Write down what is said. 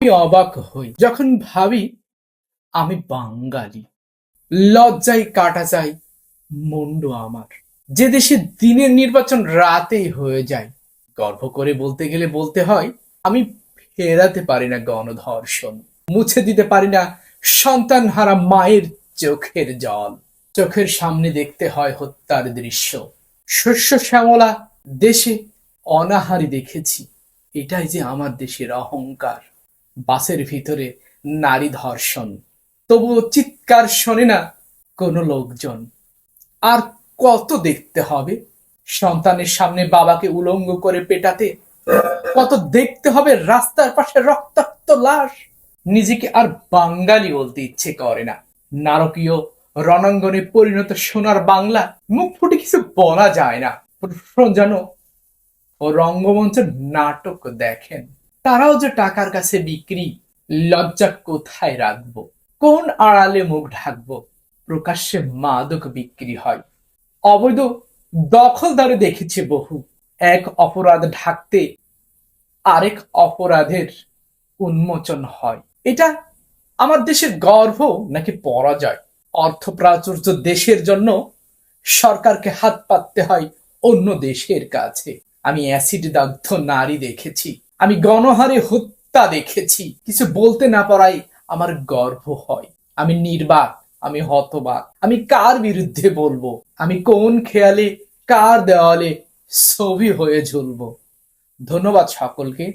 আমি অবাক হই। যখন ভাবি আমি বাঙালি, লজ্জায় কাটা যায় মুন্ড আমার। যে দেশে দিনের নির্বাচন রাতেই হয়ে যায়, গর্ব করে বলতে গেলে বলতে হয়, আমি ফেরাতে পারি না গণধর্ষণ, মুছে দিতে পারি না সন্তান হারা মায়ের চোখের জল। চোখের সামনে দেখতে হয় হত্যার দৃশ্য। শস্য শ্যামলা দেশে অনাহারি দেখেছি, এটাই যে আমার দেশের অহংকার। বাসের ভিতরে নারী ধর্ষণ। তবুও চিৎকার শোনে না কোনো লোকজন। আর কত দেখতে হবে? সন্তানের সামনে বাবাকে উলঙ্গ করে পেটাতে কত দেখতে হবে? রাস্তার পাশে রক্তাক্ত লাশ। নিজেকে আর বাঙালি বলতে ইচ্ছে করে না। নারকীয় রণাঙ্গনে পরিণত সোনার বাংলা মুখ ফুটে কিছু বলা যায় না। প্রশ্ন যেন ও রঙ্গমঞ্চের নাটক দেখেন। তারাও যে টাকার কাছে বিক্রি, লজ্জা কোথায় রাখব? কোন আড়ালে মুখ ঢাকবো? প্রকাশ্যে মাদক বিক্রি হয়। অবৈধ দখলদারে দেখেছে বহু। এক অপরাধ ঢাকতে আরেক অপরাধের উন্মোচন হয়। এটা আমার দেশের গর্ব নাকি পরাজয়? অর্থ প্রাচুর্য দেশের জন্য সরকারকে হাত পাততে হয় অন্য দেশের কাছে। আমি অ্যাসিড দগ্ধ নারী দেখেছি। আমি গণহারে হত্যা দেখেছি। কিছু বলতে না পারাই আমার গর্ব হয়। আমি নির্বাক, আমি হতবাক। আমি কার বিরুদ্ধে বলব? আমি কোন খেয়ালে, কার দেওয়ালে ছবি হয়ে ঝুলবো? ধন্যবাদ সকলকে।